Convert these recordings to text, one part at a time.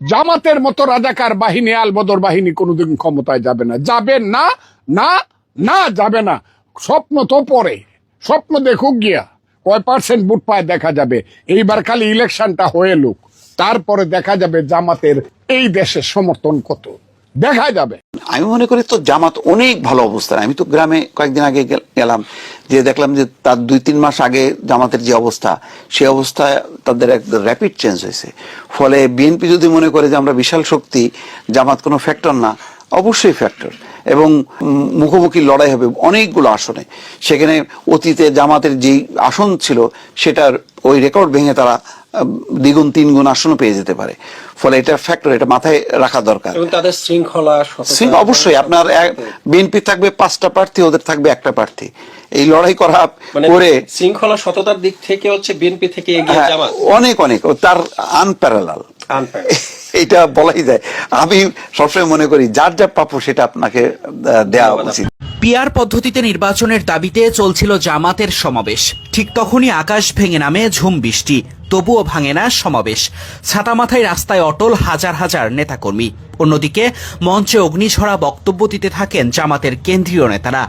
জামাতের মতো রাজাকার বাহিনী, আলবদর বাহিনী কোনোদিন ক্ষমতায় যাবে না। যাবে না না না যাবে না। স্বপ্ন তো পরে স্বপ্ন দেখুক গিয়া, কয় পার্সেন্ট বুট পায় দেখা যাবে। এইবার খালি ইলেকশনটা হয়ে লুক। তারপরে দেখা যাবে জামাতের এই দেশের সমর্থন কত। দেখা যাবে। আমি মনে করি তো জামাত অনেক ভালো অবস্থায় আমি তো গ্রামে কয়েকদিন আগে গেলাম, যে দেখলাম যে তার দুই তিন মাস আগে জামাতের যে অবস্থা, সে অবস্থায় তাদের এক র্যাপিড চেঞ্জ হয়েছে। ফলে বিএনপি যদি মনে করে যে আমরা বিশাল শক্তি, জামাত কোনো ফ্যাক্টর না, অবশ্যই ফ্যাক্টর এবং মুখোমুখি লড়াই হবে অনেকগুলো আসনে। সেখানে অতীতে জামাতের যেই আসন ছিল সেটার ওই রেকর্ড ভেঙে তারা দ্বিগুণ তিনগুণ আসনও পেয়ে যেতে পারে। ফলে এটা ফ্যাক্টর এটা মাথায় রাখা দরকার। তাদের শৃঙ্খলা অবশ্যই আপনার বিএনপি থাকবে পাঁচটা প্রার্থী ওদের থাকবে একটা প্রার্থী। এই লড়াই করা মানে করে শৃঙ্খলা সততার দিক থেকে হচ্ছে বিএনপি থেকে এগিয়ে হ্যাঁ, অনেক অনেক তার আনপ্যারালাল। এটা বলাই যায়। আমি সবসময় মনে করি যার যা প্রাপ্য সেটা আপনাকে দেওয়া উচিত। পিয়ার পদ্ধতিতে নির্বাচনের দাবিতে চলছিল জামাতের সমাবেশ। ঠিক তখনই আকাশ ভেঙে নামে ঝুম বৃষ্টি। তবুও ভাঙে না সমাবেশ। ছাতা মাথায় রাস্তায় অটল হাজার হাজার নেতাকর্মী। অন্যদিকে মঞ্চে অগ্নিঝরা বক্তব্য দিতে থাকেন জামাতের কেন্দ্রীয় নেতারা।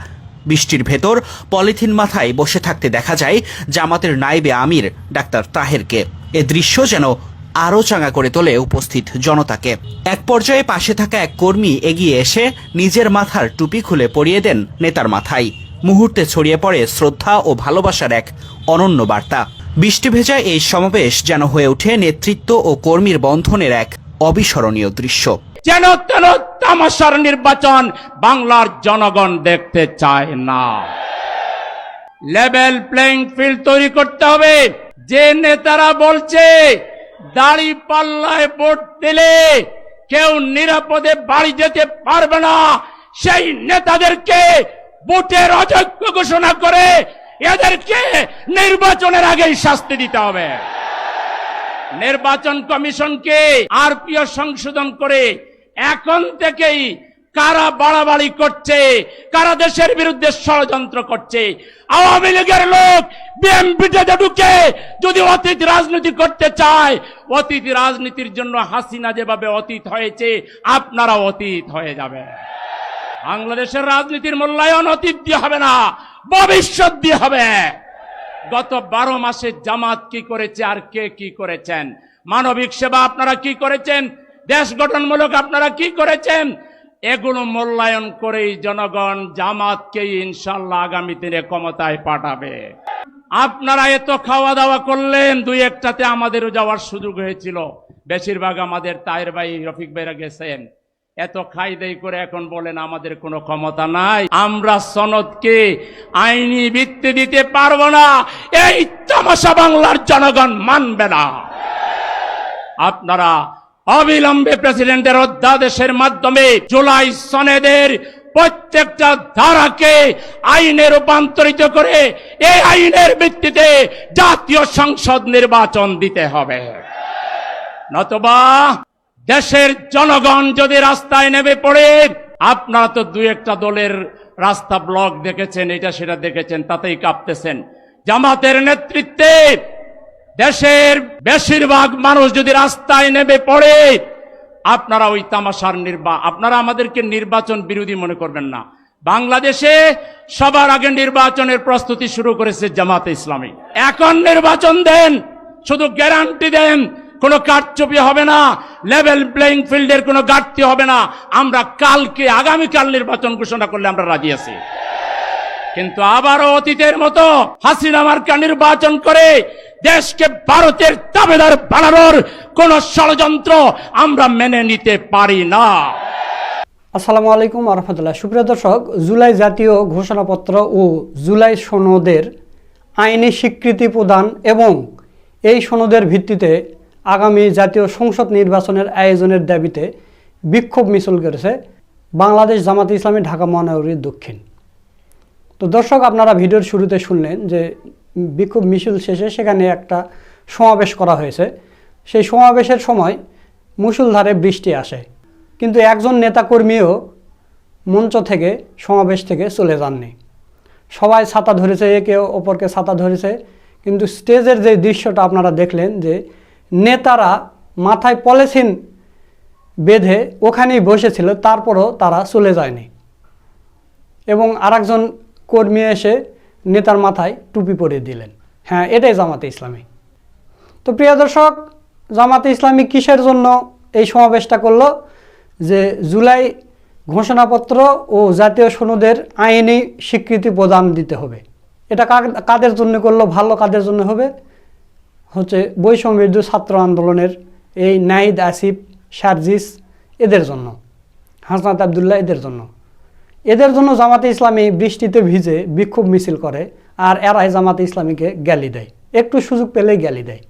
বৃষ্টির ভেতর পলিথিন মাথায় বসে থাকতে দেখা যায় জামাতের নাইবে আমির ডাক্তার তাহেরকে। এ দৃশ্য যেন আরও চাঙা করে তোলে উপস্থিত জনতাকে। এক পর্যায়ে পাশে থাকা এক কর্মী এগিয়ে এসে নিজের মাথার টুপি খুলে পরিয়ে দেন নেতার মাথায়। মুহূর্তে ছড়িয়ে পড়ে শ্রদ্ধা ও ভালোবাসার এক অনন্য বার্তা। বৃষ্টি ভেজা এই সমাবেশ যেন হয়ে ওঠে নেতৃত্ব ও কর্মীর বন্ধনের এক অবিস্মরণীয় দৃশ্য। যেন তেন তামাশার নির্বাচন বাংলার জনগণ দেখতে চায় না। লেভেল প্লেইং ফিল্ড তৈরি করতে হবে। যে নেতারা বলছে দাড়ি পাল্লায় ভোট দিলে কেউ নিরাপদে বাড়ি যেতে পারবে না। সেই নেতাদেরকে ভোটের অযোগ্য ঘোষণা করে এদেরকে নির্বাচনের আগেই শাস্তি দিতে হবে। নির্বাচন কমিশনকে আরপিও সংশোধন করে এখন থেকেই কারা বাড়াবাড়ি করছে? কারা দেশের বিরুদ্ধে ষড়যন্ত্র করছে? আওয়ামী লীগের লোক বিএমপিতে ঢুকে যদি অতীত রাজনীতি করতে চায়, অতীত রাজনীতির জন্য হাসিনা যেভাবে অতীত হয়েছে আপনারা অতীত হয়ে যাবে। বাংলাদেশের রাজনীতির মূল্যায়ন অতীত দিয়ে হবে না, ভবিষ্যৎ দিয়ে হবে। গত বারো মাসে জামাত কি করেছে আর কে কি করেছেন? মানবিক সেবা আপনারা কি করেছেন? দেশ গঠনমূলক আপনারা কি করেছেন? এগুলো মূল্যায়ন করেই জনগণ জামাতকে ইনশাল্লাহ আগামী দিনে ক্ষমতায় পাঠাবে। আপনারা এত খাওয়া দাওয়া করলেন, দুই একটাতে আমাদেরও যাওয়ার সুযোগ হয়েছিল। বেশিরভাগ আমাদের তায়ের ভাই রফিক ভাইরা গেছেন। এত খাই দেই করে এখন বলেন আমাদের কোনো ক্ষমতা নাই। আমরা সনদকে আইনি ভিত্তি দিতে পারব না। এই তামাশা বাংলার জনগণ মানবে না। আপনারা অবিলম্বে প্রেসিডেন্টের অধ্যাদেশের মাধ্যমে জুলাই সনেদের প্রত্যেকটা ধারাকে আইনে রূপান্তরিত করে এই আইনের ভিত্তিতে জাতীয় সংসদ নির্বাচন দিতে হবে। নতবা দেশের জনগণ যদি রাস্তায় নেমে পড়ে, আপনারা তো দুই একটা দলের রাস্তা ব্লক দেখেছেন, এটা সেটা দেখেছেন, তাতেই কাঁপতেছেন। জামাতের নেতৃত্বে দেশের বেশিরভাগ মানুষ যদি রাস্তায় নেমে পড়ে, আপনারা ওই তামাশার নির্বা, আপনারা আমাদেরকে নির্বাচন বিরোধী মনে করবেন না। বাংলাদেশে সবার আগে নির্বাচনের প্রস্তুতি শুরু করেছে জামাতে ইসলামী। এখন নির্বাচন দেন, শুধু গ্যারান্টি দেন, কোনো কারচুপি হবে না, লেভেল প্লেইং ফিল্ডের কোনো ঘাটতি হবে না। আমরা কালকে, আগামীকাল নির্বাচন ঘোষণা করলে আমরা রাজি আছি। কিন্তু আবারও অতীতের মতো হাসিনা মার্কা নির্বাচন করে দেশকে ভারতের দাবেদার বানানোর কোন ষড়যন্ত্র আমরা মেনে নিতে পারি না। আসসালামু আলাইকুম আরহামদুল্লাহ সুপ্রিয় দর্শক, জুলাই জাতীয় ঘোষণাপত্র ও জুলাই সনদের আইনি স্বীকৃতি প্রদান এবং এই সনদের ভিত্তিতে আগামী জাতীয় সংসদ নির্বাচনের আয়োজনের দাবিতে বিক্ষোভ মিছিল করেছে বাংলাদেশ জামাত ইসলামী ঢাকা মহানগরীর দক্ষিণ। তো দর্শক, আপনারা ভিডিওর শুরুতে শুনলেন যে বিক্ষোভ মিছিল শেষে সেখানে একটা সমাবেশ করা হয়েছে। সেই সমাবেশের সময় মুসুলধারে বৃষ্টি আসে। কিন্তু একজন নেতাকর্মীও মঞ্চ থেকে, সমাবেশ থেকে চলে যাননি। সবাই ছাতা ধরেছে, একে অপরকে ছাতা ধরেছে। কিন্তু স্টেজের যে দৃশ্যটা আপনারা দেখলেন যে নেতারা মাথায় পলিথিন বেঁধে ওখানেই বসেছিল, তারপরও তারা চলে যায়নি। এবং আরেকজন কর্মী এসে নেতার মাথায় টুপি পরিয়ে দিলেন। হ্যাঁ এটাই জামাতে ইসলামী। তো প্রিয় দর্শক, জামাতে ইসলামী কিসের জন্য এই সমাবেশটা করল? যে জুলাই ঘোষণাপত্র ও জাতীয় সনদের আইনি স্বীকৃতি প্রদান দিতে হবে। এটা কাদের জন্য করল? ভালো কাদের জন্য হবে? হচ্ছে বৈষম্যবিরোধী ছাত্র আন্দোলনের এই নাহিদ আসিফ শারজিস এদের জন্য। হাসনাত আবদুল্লাহ, এদের জন্য। এদের জন্য জামাতে ইসলামী বৃষ্টিতে ভিজে বিক্ষোভ মিছিল করে আর এরাই জামাতে ইসলামীকে গ্যালি দেয়। একটু সুযোগ পেলেই গ্যালি দেয়।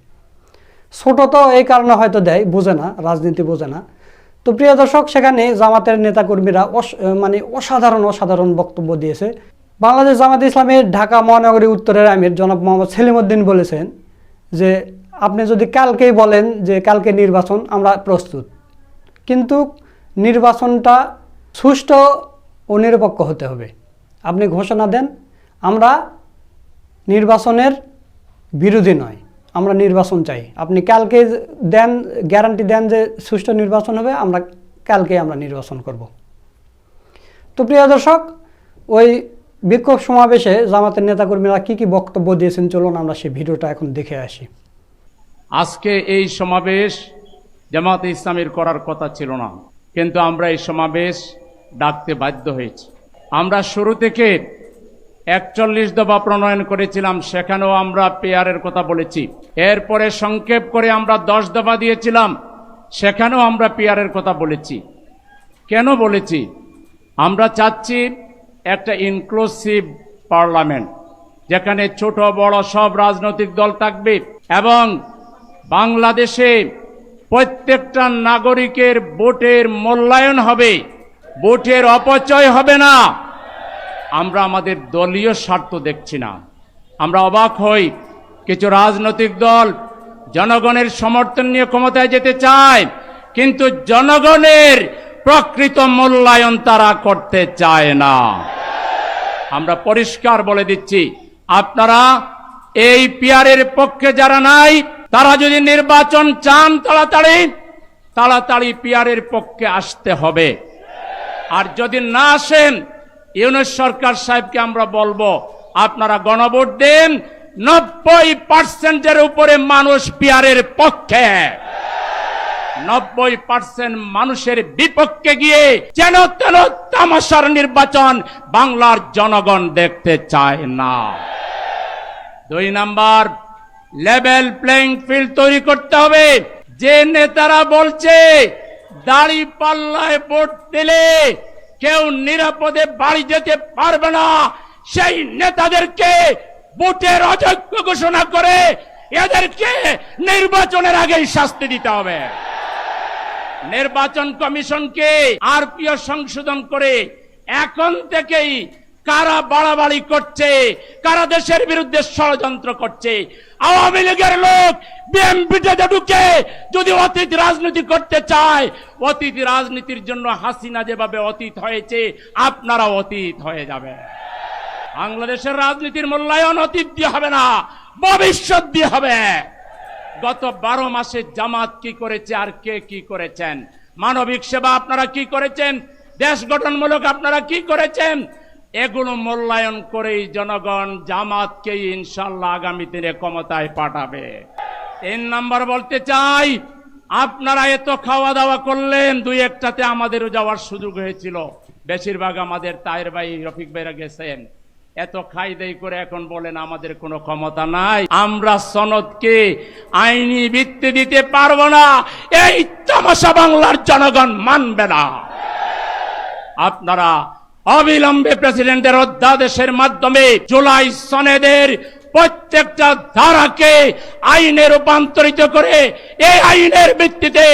ছোট তো এই কারণে হয়তো দেয়, বোঝে না, রাজনীতি বোঝে না। তো প্রিয় দর্শক, সেখানে জামাতের নেতাকর্মীরা মানে অসাধারণ অসাধারণ বক্তব্য দিয়েছে। বাংলাদেশ জামাত ইসলামের ঢাকা মহানগরী উত্তরের আমির জনাব মোহাম্মদ সেলিমউদ্দিন বলেছেন যে, আপনি যদি কালকেই বলেন যে কালকে নির্বাচন, আমরা প্রস্তুত। কিন্তু নির্বাচনটা সুষ্ঠু ও নিরপেক্ষ হতে হবে। আপনি ঘোষণা দেন, আমরা নির্বাচনের বিরোধী নয়, আমরা নির্বাচন চাই। আপনি কালকে দেন গ্যারান্টি দেন যে সুষ্ঠু নির্বাচন হবে, আমরা কালকে আমরা নির্বাচন করব। তো প্রিয় দর্শক, ওই বিক্ষোভ সমাবেশে জামাতের নেতাকর্মীরা কি কি বক্তব্য দিয়েছেন, চলুন আমরা সেই ভিডিওটা এখন দেখে আসি। আজকে এই সমাবেশ জামাতে ইসলামের করার কথা ছিল না, কিন্তু আমরা এই সমাবেশ ডাকতে বাধ্য হয়েছি। আমরা শুরু থেকে একচল্লিশ দফা প্রণয়ন করেছিলাম, সেখানেও আমরা পেয়ারের কথা বলেছি। এরপরে সংক্ষেপ করে আমরা দশ দফা দিয়েছিলাম, সেখানেও আমরা পেয়ারের কথা বলেছি। কেন বলেছি? আমরা চাচ্ছি একটা ইনক্লুসিভ পার্লামেন্ট যেখানে ছোট, বড় সব রাজনৈতিক দল থাকবে এবং বাংলাদেশে প্রত্যেকটা নাগরিকের ভোটের মূল্যায়ন হবে। ভোটের অপচয় হবে না। আমরা আমাদের দলীয় স্বার্থ দেখছি না। আমরা অবাক হই। কিছু রাজনৈতিক দল জনগণের সমর্থন নিয়ে ক্ষমতায় যেতে চায়, কিন্তু জনগণের প্রকৃত মূল্যায়ন তারা করতে চায় না। আমরা পরিষ্কার বলে দিচ্ছি, আপনারা এই পিয়ারের পক্ষে যারা নাই, তারা যদি নির্বাচন চান তাড়াতাড়ি তাড়াতাড়ি পিয়ারের পক্ষে আসতে হবে। আর যদি না আসেন, ইউনুস সরকার সাহেবকে আমরা বলব, আপনারা গণভোট দেন, নব্বই পার্সেন্টের উপরে মানুষ পিয়ারের পক্ষে। নব্বই পার্সেন্ট মানুষের বিপক্ষে গিয়ে যেন তেন তামাশার নির্বাচন বাংলার জনগণ দেখতে চায় না। দুই নাম্বার লেভেল প্লেইং ফিল্ড তৈরি করতে হবে। যে নেতারা বলছে দাড়ি পাল্লায় ভোট দিলে কেউ নিরাপদে বাড়ি যেতে পারবে না। সেই নেতাদেরকে ভোটের অযোগ্য ঘোষণা করে এদেরকে নির্বাচনের আগেই শাস্তি দিতে হবে। নির্বাচন কমিশনকে আরপিও সংশোধন করে এখন থেকেই কারা বাড়াবাড়ি করছে, কারা দেশের বিরুদ্ধে ষড়যন্ত্র করছে আওয়ামী লীগের লোক বিএমপিতে ঢুকে, যদি অতীত রাজনীতি করতে চায়, অতীত রাজনীতির জন্য হাসিনা যেভাবে অতীত হয়েছে আপনারা অতীত হয়ে যাবে। বাংলাদেশের রাজনীতির মূল্যায়ন অতীত দিয়ে হবে না, ভবিষ্যৎ দিয়ে হবে। গত বারো মাসে জামাত কি করেছে আর কে কি করেছেন? মানবিক সেবা আপনারা কি করেছেন? দেশ গঠনমূলক আপনারা কি করেছেন? এগুলো মূল্যায়ন করেই জনগণ জামাতকে ইনশাল্লাহ আগামী দিনে ক্ষমতায় পাঠাবে। তিন নম্বর বলতে চাই, আপনারা এত খাওয়া দাওয়া করলেন, দুই একটাতে আমাদেরও যাওয়ার সুযোগ হয়েছিল। বেশিরভাগ আমাদের তায়ের ভাই রফিক ভাইরা গেছেন। এত খাই দেই করে এখন বলেন আমাদের কোনো ক্ষমতা নাই। আমরা সনদকে আইনি ভিত্তি দিতে পারব না। এই তামাশা বাংলার জনগণ মানবে না। আপনারা অবিলম্বে প্রেসিডেন্টের অধ্যাদেশের মাধ্যমে জুলাই সনেদের প্রত্যেকটা ধারাকে আইনে রূপান্তরিত করে এই আইনের ভিত্তিতে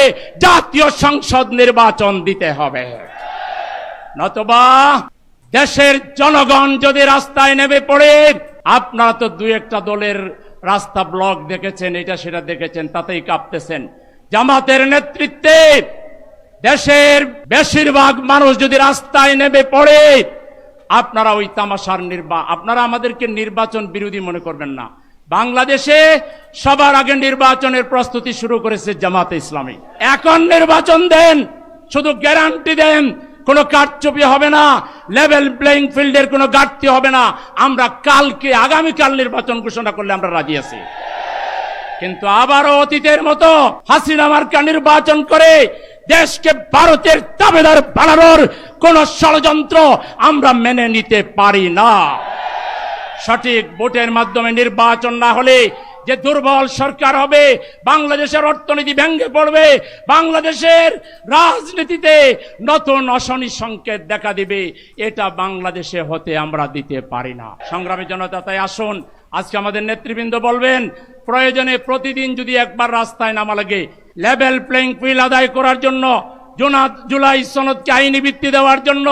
জাতীয় সংসদ নির্বাচন দিতে হবে। নতবা দেশের জনগণ যদি রাস্তায় নেমে পড়ে, আপনারা তো দুই একটা দলের রাস্তা ব্লক দেখেছেন, এটা সেটা দেখেছেন, তাতেই কাঁপতেছেন। জামাতের নেতৃত্বে দেশের বেশিরভাগ মানুষ যদি রাস্তায় নেমে পড়ে, আপনারা ওই তামাশার নির্বা, আপনারা আমাদেরকে নির্বাচন বিরোধী মনে করবেন না। বাংলাদেশে সবার আগে নির্বাচনের প্রস্তুতি শুরু করেছে জামাতে ইসলামী। এখন নির্বাচন দেন, শুধু গ্যারান্টি দেন, কোনো কারচুপি হবে না লেভেল প্লেইং ফিল্ডের কোনো ঘাটতি হবে না। আমরা কালকে, আগামীকাল নির্বাচন ঘোষণা করলে আমরা রাজি আছি। কিন্তু আবারও অতীতের মতো হাসিনা মার্কা নির্বাচন করে দেশকে ভারতের দাবেদার বানানোর কোন ষড়যন্ত্র আমরা মেনে নিতে পারি না। সঠিক ভোটের মাধ্যমে নির্বাচন না হলে যে দুর্বল সরকার হবে, বাংলাদেশের অর্থনীতি ভেঙে পড়বে, বাংলাদেশের রাজনীতিতে নতুন অশনি সংকেত দেখা দিবে, এটা বাংলাদেশে হতে আমরা দিতে পারি না। সংগ্রামী জনতা, তাই আসুন আজকে আমাদের নেতৃবৃন্দ বলবেন, প্রয়োজনে প্রতিদিন যদি একবার রাস্তায় নামা লাগে লেভেল প্লেইং ফিল্ড আদায় করার জন্য, জুনা, জুলাই সনদকে আইনি ভিত্তি দেওয়ার জন্য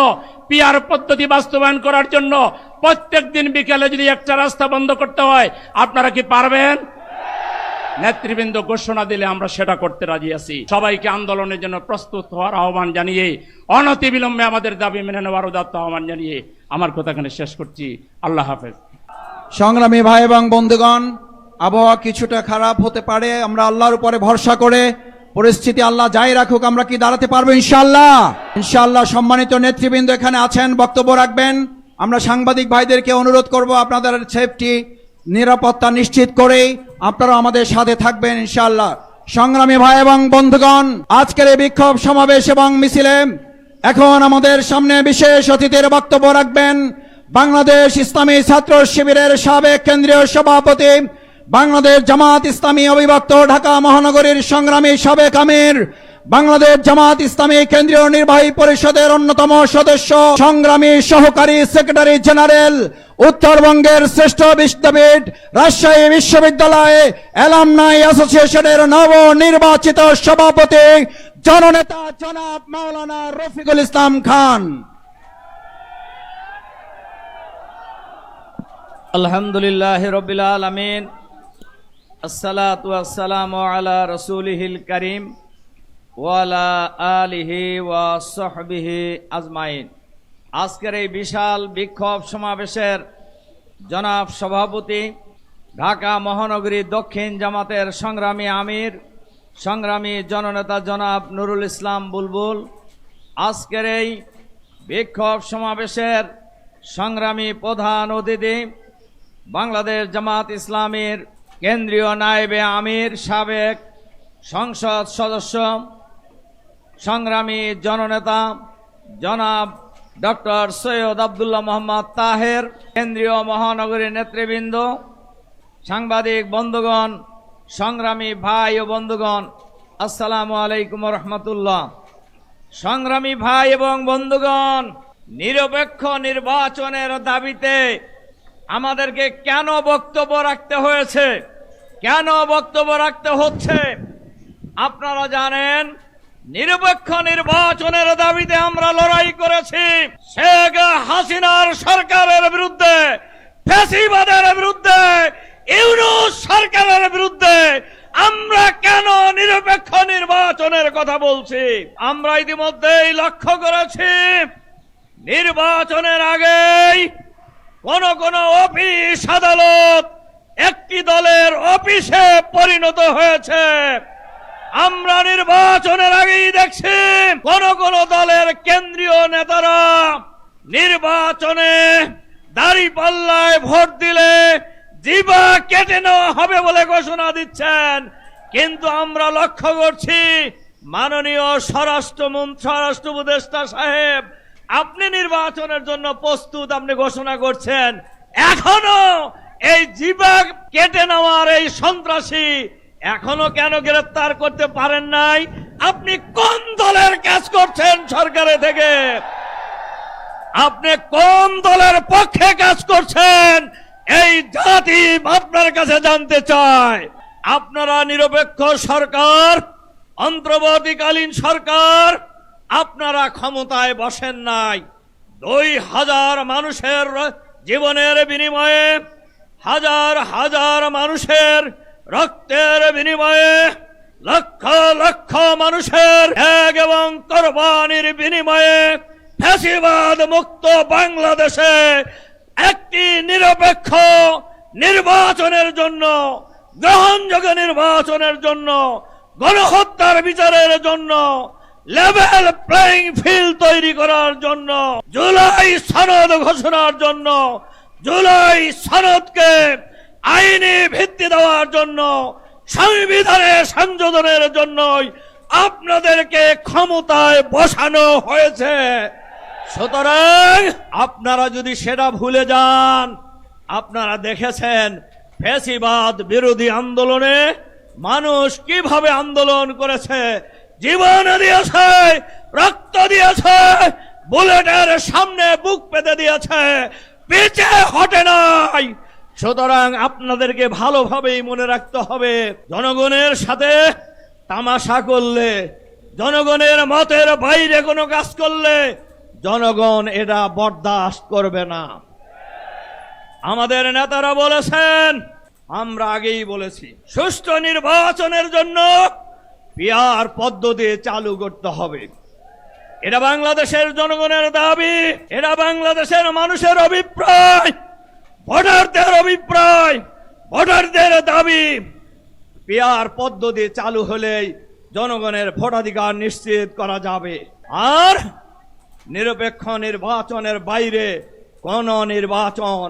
পিআর পদ্ধতি বাস্তবায়ন করার জন্য, প্রত্যেক দিন বিকেলে যদি একটা রাস্তা বন্ধ করতে হয়, আপনারা কি পারবেন? নেতৃবৃন্দ ঘোষণা দিলে আমরা সেটা করতে রাজি আছি। সবাইকে আন্দোলনের জন্য প্রস্তুত হওয়ার আহ্বান জানিয়ে অনতি বিলম্বে আমাদের দাবি মেনে নেওয়ার উদাত্ত আহ্বান জানিয়ে, আমার কথা এখানে শেষ করছি। আল্লাহ হাফেজ। সংগ্রামী ভাই এবং বন্ধুগণ, আবহাওয়া কিছুটা খারাপ হতে পারে, আমরা আল্লাহর উপরে ভরসা করে পরিস্থিতি আল্লাহ যাই রাখুক, আমরা কি দাঁড়াতে পারব ইনশাল্লাহ ইনশাল্লাহ সম্মানিত নেতৃবৃন্দ এখানে আছেন, বক্তব্য রাখবেন। আমরা সাংবাদিক ভাইদেরকে অনুরোধ করব আপনাদের সেফটি নিরাপত্তা নিশ্চিত করেই আপনারা আমাদের সাথে থাকবেন ইনশাল্লাহ সংগ্রামী ভাই এবং বন্ধুগণ, আজকের এই বিক্ষোভ সমাবেশ এবং মিছিলে এখন আমাদের সামনে বিশেষ অতিথির বক্তব্য রাখবেন। বাংলাদেশ ইসলামী ছাত্র শিবিরের সাবেক কেন্দ্রীয় সভাপতি, বাংলাদেশ জামাত ইসলামী অবিভক্ত ঢাকা মহানগরীর সংগ্রামী সাবেক আমির, বাংলাদেশ জামাত ইসলামী কেন্দ্রীয় নির্বাহী পরিষদের অন্যতম সদস্য, সংগ্রামী সহকারী সেক্রেটারি জেনারেল, উত্তরবঙ্গের শ্রেষ্ঠ বিশ্ববিদ, রাজশাহী বিশ্ববিদ্যালয়ে অ্যালামনাই অ্যাসোসিয়েশনের নব নির্বাচিত সভাপতি, জননেতা জনাব মাওলানা রফিকুল ইসলাম খান। আলহামদুলিল্লাহ রবিল আলমিন। আসসালাতু আসসালামু আলা রসুলিহিল করিম ওয়ালা আলিহি ওয়া সহবিহি আজমাইন। আজকের এই বিশাল বিক্ষোভ সমাবেশের জনাব সভাপতি, ঢাকা মহানগরী দক্ষিণ জামাতের সংগ্রামী আমির, সংগ্রামী জননেতা জনাব নুরুল ইসলাম বুলবুল, আজকের এই বিক্ষোভ সমাবেশের সংগ্রামী প্রধান অতিথি বাংলাদেশ জামাত ইসলামীর কেন্দ্রীয় নায়েবে আমির সাবেক সংসদ সদস্য, সংগ্রামী জননেতা জনাব ডক্টর সৈয়দ আবদুল্লাহ মোহাম্মদ তাহের, কেন্দ্রীয় মহানগরীর নেতৃবৃন্দ, সাংবাদিক বন্ধুগণ, সংগ্রামী ভাই ও বন্ধুগণ, আসসালামু আলাইকুম রহমতুল্লাহ। সংগ্রামী ভাই এবং বন্ধুগণ, নিরপেক্ষ নির্বাচনের দাবিতে আমাদেরকে কেন বক্তব্য রাখতে হয়েছে? কেন বক্তব্য রাখতে হচ্ছে? আপনারা জানেন, নিরপেক্ষ নির্বাচনের দাবিতে আমরা লড়াই করেছি শেখ হাসিনার সরকারের বিরুদ্ধে ফেসিবাদের বিরুদ্ধে, ইউনুস সরকারের বিরুদ্ধে। আমরা কেন নিরপেক্ষ নির্বাচনের কথা বলছি? আমরা ইতিমধ্যেই লক্ষ্য করেছি, নির্বাচনের আগেই কোন কোন অফিস আদালত একটি দলের অফিসে পরিণত হয়েছে। আমরা নির্বাচনের আগেই দেখছি কোন কোন দলের কেন্দ্রীয় নেতারা নির্বাচনে দাড়ি পাল্লায় ভোট দিলে জিবা কেটে নেওয়া হবে বলে ঘোষণা দিচ্ছেন। কিন্তু আমরা লক্ষ্য করছি মাননীয় স্বরাষ্ট্রমন্ত্রী, স্বরাষ্ট্র উপদেষ্টা সাহেব আপনি নির্বাচনের জন্য প্রস্তুত, আপনি ঘোষণা করছেন, এখনও এই জিবা কেটে নেওয়ার এই সন্ত্রাসী এখনও কেন গ্রেফতার করতে পারেন নাই? আপনি কোন দলের কাজ করছেন সরকারে থেকে? আপনি কোন দলের পক্ষে কাজ করছেন? এই জাতি আপনার কাছে জানতে চায়। আপনারা নিরপেক্ষ সরকার, অন্তর্বর্তীকালীন সরকার আপনারা ক্ষমতায় বসেন নাই। দুই হাজার মানুষের জীবনের বিনিময়ে, হাজার হাজার মানুষের রক্তের বিনিময়ে, লক্ষ লক্ষ মানুষের ত্যাগ এবং কোরবানির বিনিময়ে ফ্যাসিবাদ মুক্ত বাংলাদেশে একটি নিরপেক্ষ নির্বাচনের জন্য, গ্রহণযোগ্য নির্বাচনের জন্য, গণহত্যার বিচারের জন্য লেভেল প্লেইং ফিল্ড তৈরি করার জন্য, জুলাই সনদ ঘোষণার জন্য, জুলাই সনদকে আইনি ভিত্তি দেওয়ার জন্য, সংবিধানে সংযোজনের জন্যই আপনাদেরকে ক্ষমতায় বসানো হয়েছে। সুতরাং আপনারা যদি সেটা ভুলে যান, আপনারা দেখেছেন ফেসিবাদ বিরোধী আন্দোলনে মানুষ কীভাবে আন্দোলন করেছে জীবন দিয়েছে, রক্ত দিয়েছে, বুলেটের সামনে বুক পেতে দিয়েছে পিছে হটে নাই। সুতরাং আপনাদেরকে ভালোভাবেই মনে রাখতে হবে, জনগণের সাথে তামাশা করলে, জনগণের মতের বাইরে কোনো কাজ করলে, জনগণ এটা বরদাস্ত করবে না। আমাদের নেতারা বলেছেন, আমরা আগেই বলেছি, সুষ্ঠু নির্বাচনের জন্য পিয়ার পদ্ধতি চালু করতে হবে। এটা বাংলাদেশের জনগণের দাবি এটা বাংলাদেশের মানুষের অভিপ্রায়, ভোটারদের অভিপ্রায়, ভোটারদের দাবি। পিয়ার পদ্ধতি চালু হলেই জনগণের ভোটাধিকার নিশ্চিত করা যাবে। আর নিরপেক্ষ নির্বাচনের বাইরে কোন নির্বাচন,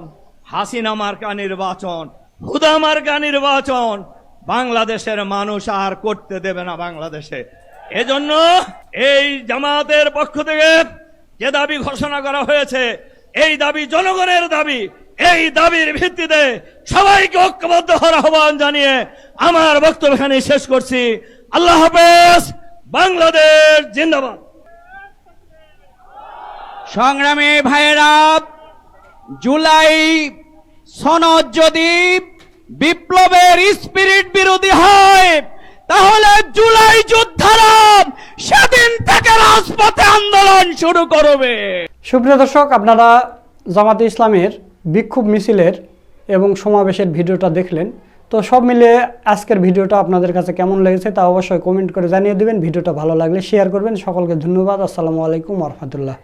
হাসিনা মার্কা নির্বাচন, হুদা মার্কা নির্বাচন বাংলাদেশের মানুষ আর করতে দেবে না বাংলাদেশে। এজন্য এই জামাতের পক্ষ থেকে যে দাবি ঘোষণা করা হয়েছে, এই দাবি জনগণের দাবি, এই দাবির ভিত্তিতে সবাইকে ঐক্যবদ্ধ হওয়ার আহ্বান জানিয়ে আমার বক্তব্য এখানে শেষ করছি। আল্লাহ হাফেজ, বাংলাদেশ জিন্দাবাদ। সংগ্রামী ভাইয়েরা, জুলাই সনদ যদি বিপ্লবের স্পিরিট বিরোধী হয়, তাহলে জুলাই যোদ্ধারা সেদিন থেকে রাজপথে আন্দোলন শুরু করবে। সুপ্রিয় দর্শক, আপনারা জামাতে ইসলামের বিক্ষোভ মিছিলের এবং সমাবেশের ভিডিওটা দেখলেন। তো সব মিলিয়ে আজকের ভিডিওটা আপনাদের কাছে কেমন লেগেছে তা অবশ্যই কমেন্ট করে জানিয়ে দেবেন। ভিডিওটা ভালো লাগলে শেয়ার করবেন। সকলকে ধন্যবাদ। আসসালামু আলাইকুম রহমতুল্লাহ।